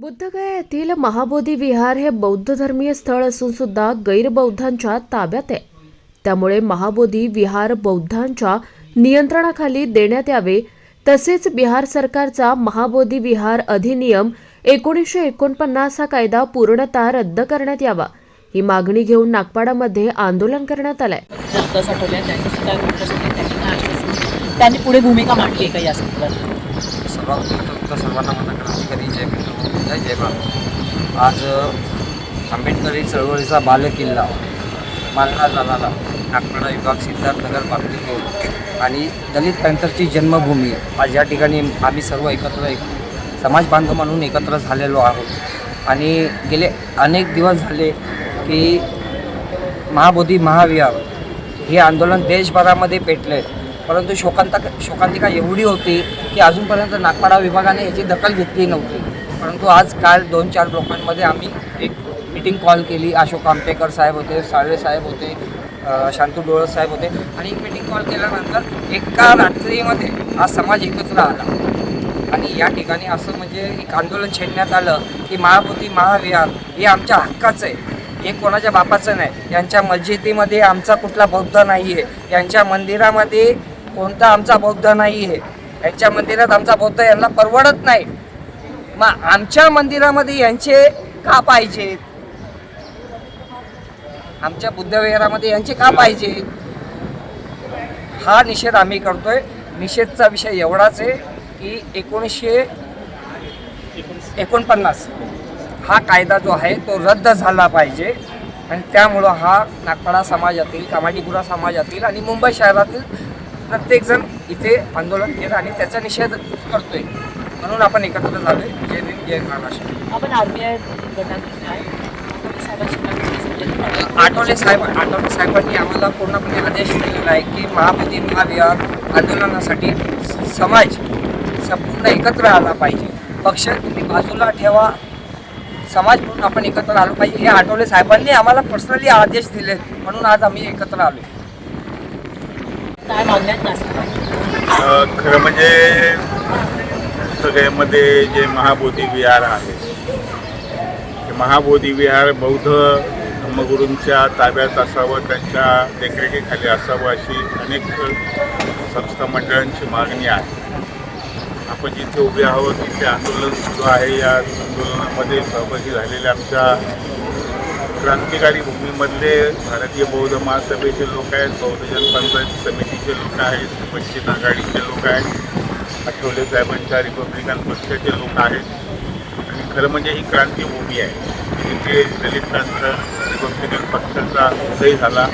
बुद्धगया येथील महाबोधी विहार हे बौद्ध धर्मीय स्थळ असून सुद्धा गैरबौद्धांच्या ताब्यात आहे. त्यामुळे महाबोधी विहार बौद्धांच्या नियंत्रणाखाली देण्यात यावे. तसेच बिहार सरकारचा महाबोधी विहार अधिनियम एकोणीसशे एकोणपन्नास हा कायदा पूर्णतः रद्द करण्यात यावा. ही मागणी घेऊन नागपाडामध्ये आंदोलन करण्यात आलंय. त्यांनी पुढे भूमिका मांडली आहे का या संदर्भात? सर्वात सर्वांना माझा क्रांतिकारी जय मित्र जय जय भारत आज आंबेडकरी चळवळीचा बालेकिल्ला मानला जाणारा नागपाडा विभाग सिद्धार्थनगर रोड आणि दलित पॅन्थरची जन्मभूमी. आज या ठिकाणी आम्ही सर्व एकत्र एक समाज बांधव म्हणून एकत्र झालेलो आहोत. आणि गेले अनेक दिवस झाले की महाबोधी महाविहार हे आंदोलन देशभरामध्ये पेटले परंतु शोकांता शोकांतिका एवढी होती की अजूनपर्यंत नागपाडा विभागाने याची दखल घेतली नव्हती. परंतु आज काल दोन चार लोकांमध्ये आम्ही एक मीटिंग कॉल केली. अशोक आंबेकर साहेब होते साळवे साहेब होते शांतू डोळस साहेब होते आणि एक मिटिंग कॉल केल्यानंतर एका रात्रीमध्ये हा समाज एकत्र आला. आणि या ठिकाणी असं म्हणजे एक आंदोलन छेडण्यात आलं की महापोती महाविहार हे आमच्या हक्काचं आहे. हे कोणाच्या बापाचं नाही. यांच्या मस्जिदीमध्ये आमचा कुठला बौद्ध नाही आहे यांच्या मंदिरामध्ये कोणता आमचा बौद्ध नाही आहे. यांच्या मंदिरात आमचा बौद्ध यांना परवडत नाही. मग आमच्या मंदिरामध्ये यांचे का पाहिजेत आमच्या बुद्धविहारामध्ये यांचे का पाहिजेत हा निषेध आम्ही करतोय. निषेधचा विषय एवढाच आहे की एकोणीसशे एकोणपन्नास हा कायदा जो आहे तो रद्द झाला पाहिजे. आणि त्यामुळं हा नागपाडा समाजातील कामाजीपुरा समाजातील आणि मुंबई शहरातील प्रत्येकजण इथे आंदोलन केलं आणि त्याचा निषेध करतोय. म्हणून आपण एकत्र झालोय. जय भीम जय महाराष्ट्र. आपण आहे? आठवले साहेब आठवले साहेबांनी आम्हाला पूर्णपणे आदेश दिलेला आहे की महाबोधी महाविहार आंदोलनासाठी समाज संपूर्ण एकत्र आला पाहिजे. पक्ष तुम्ही बाजूला ठेवा. समाज म्हणून आपण एकत्र आलो पाहिजे. हे आठवले साहेबांनी आम्हाला पर्सनली आदेश दिले म्हणून आज आम्ही एकत्र आलो खरं म्हणजे सगळ्यामध्ये जे महाबोधी विहार आहे ते महाबोधी विहार बौद्ध धर्मगुरूंच्या ताब्यात असावं त्यांच्या देखरेखीखाली असावं अशी अनेक संस्था मंडळांची मागणी आहे. आपण जिथे उभे आहोत तिथे आंदोलन सुरू आहे. या आंदोलनामध्ये सहभागी झालेल्या आमच्या क्रांतिकारी भूमीमधले भारतीय बौद्ध महासभेचे लोक आहेत बौद्ध जनपंचायत पक्षाचे लोक आहेत वंचित आघाडीचे लोक आहेत आठवले साहेबांच्या रिपब्लिकन पक्षाचे लोक आहेत. आणि खरं म्हणजे ही क्रांतीभूमी आहे. तिथे दलित क्रांत रिपब्लिकन पक्षाचा उदय झाला.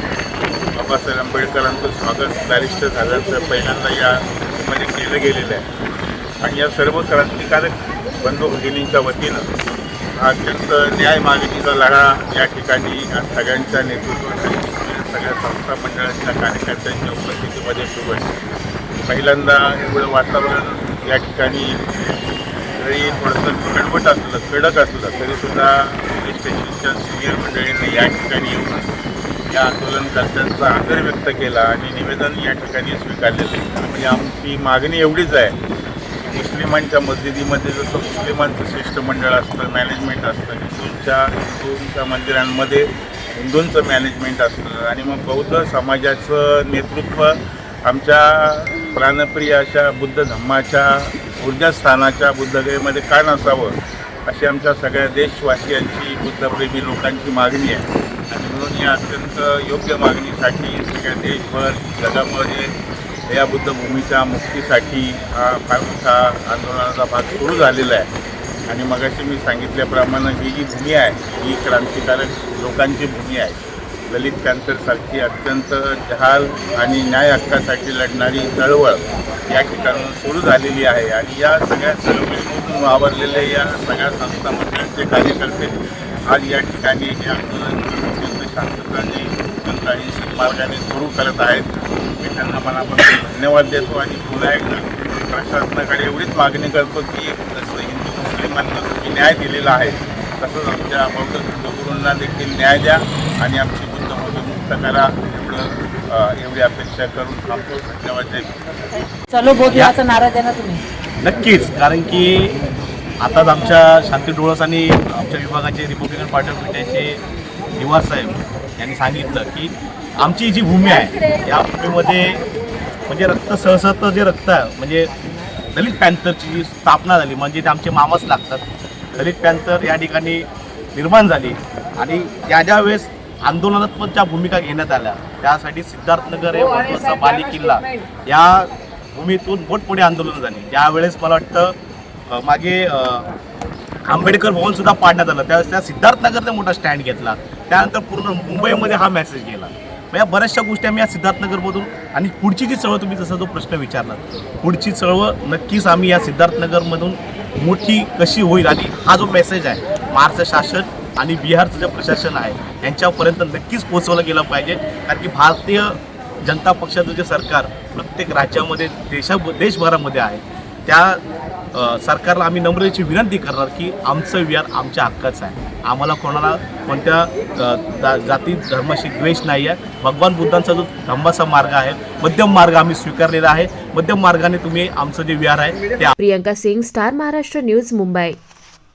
बाबासाहेब आंबेडकरांचं स्वागत बॅरिस्टर झाल्याचं पहिल्यांदा यामध्ये केलं गेलेलं आहे. आणि या सर्व क्रांतिकारक बंधू भगिनींच्या वतीनं हा अत्यंत न्याय मागणीचा लढा या ठिकाणी सगळ्यांच्या नेतृत्वाखाली सगळ्या संस्था मंडळांच्या कार्यकर्त्यांच्या उपस्थितीमध्ये सुरू आहे. पहिल्यांदा एवढं वातावरण या ठिकाणी जरी थोडंसं कडवट असलं कडक असलं तरीसुद्धा पोलीस स्टेशनच्या सिनियर मंडळींनी या ठिकाणी येऊन या आंदोलनकर्त्यांचा आदर व्यक्त केला आणि निवेदन या ठिकाणी स्वीकारलेलं आहे म्हणजे आमची मागणी एवढीच आहे मुस्लिमांच्या मस्जिदीमध्ये जसं मुस्लिमांचं शिष्टमंडळ असतं मॅनेजमेंट असतं हिंदूंच्या हिंदूंच्या मंदिरांमध्ये हिंदूंचं मॅनेजमेंट असतं आणि मग बौद्ध समाजाचं नेतृत्व आमच्या प्राणप्रिय अशा बुद्ध धम्माच्या ऊर्जास्थानाच्या बुद्धगयेमध्ये का नसावं अशी आमच्या सगळ्या देशवासियांची बुद्धप्रेमी लोकांची मागणी आहे. आणि म्हणून या अत्यंत योग्य मागणीसाठी सगळ्या देशभर जगामध्ये या बुद्धभूमीच्या मुक्तीसाठी हा फार मोठा आंदोलनाचा भाग सुरू झालेला आहे. आणि मगाशी मी सांगितल्याप्रमाणे ही जी भूमी आहे ही क्रांतिकारक लोकांची भूमी आहे. दलित कॅन्सरसारखी अत्यंत जहाल आणि न्याय हक्कासाठी लढणारी चळवळ या ठिकाणी सुरू झालेली आहे. आणि या सगळ्या चळवळीमधून वावरलेले या सगळ्या संस्था मंडळांचे कार्यकर्ते आज या ठिकाणी हे आंदोलन अत्यंत शांतताने अत्यंत अहिंसक मार्गाने सुरू करत आहेत. मी त्यांना मनापासून धन्यवाद देतो आणि पुन्हा एकदा प्रशासनाकडे एवढीच मागणी करतो की तुम्ही न्याय दिलेला आहे तसंच आमच्या बौद्ध गुरूंना देखील न्याय द्या आणि आमची बुद्ध मधून मुक्त करा एवढं एवढी अपेक्षा करून थांबतो. धन्यवाद. चलो बोध याचा नारा द्या ना तुम्ही. नक्कीच कारण की आताच आमच्या शांती डोळस आणि आमच्या विभागाचे रिपब्लिकन पार्टी ऑफ इंडियाचे निवास साहेब यांनी सांगितलं की आमची जी भूमी आहे या भूमीमध्ये म्हणजे रक्त सहसत जे रक्त आहे म्हणजे दलित पॅन्थरची जी स्थापना झाली म्हणजे ते आमचे मामाच लागतात. दलित पॅन्थर या ठिकाणी निर्माण झाली आणि त्या ज्या वेळेस आंदोलनात पण ज्या भूमिका घेण्यात आल्या त्यासाठी सिद्धार्थनगर हे महत्त्वाचा बाली किल्ला या भूमीतून मोठमोठे आंदोलनं झाली. ज्यावेळेस मला वाटतं मागे आंबेडकर भवन सुद्धा पाडण्यात आलं. त्यावेळेस त्या सिद्धार्थनगरने मोठा स्टँड घेतला. त्यानंतर पूर्ण मुंबईमध्ये हा मेसेज गेला. या बऱ्याचशा गोष्टी आम्ही या सिद्धार्थनगरमधून आणि पुढची जी चळवळ तुम्ही जसा जो प्रश्न विचारला पुढची चळवळ नक्कीच आम्ही या सिद्धार्थनगरमधून मोठी कशी होईल आणि हा जो मेसेज आहे महाराष्ट्र शासन आणि बिहारचं जे प्रशासन आहे यांच्यापर्यंत नक्कीच पोहोचवलं गेलं पाहिजे. कारण की भारतीय जनता पक्षाचं जे सरकार प्रत्येक राज्यामध्ये देशा देशभरामध्ये आहे त्या सरकारला आम्ही नम्रतेची विनंती करणार की आमचं विहार आमच्या हक्काचं आहे. आम्हाला कोणाला कोणत्या जाती धर्माशी द्वेष नाही आहे भगवान बुद्धांचा जो धम्माचा मार्ग आहे मध्यम मार्ग आम्ही स्वीकारलेला आहे. मध्यम मार्गाने तुम्ही आमचं जे विहार आहे ते प्रियंका सिंग स्टार महाराष्ट्र न्यूज मुंबई.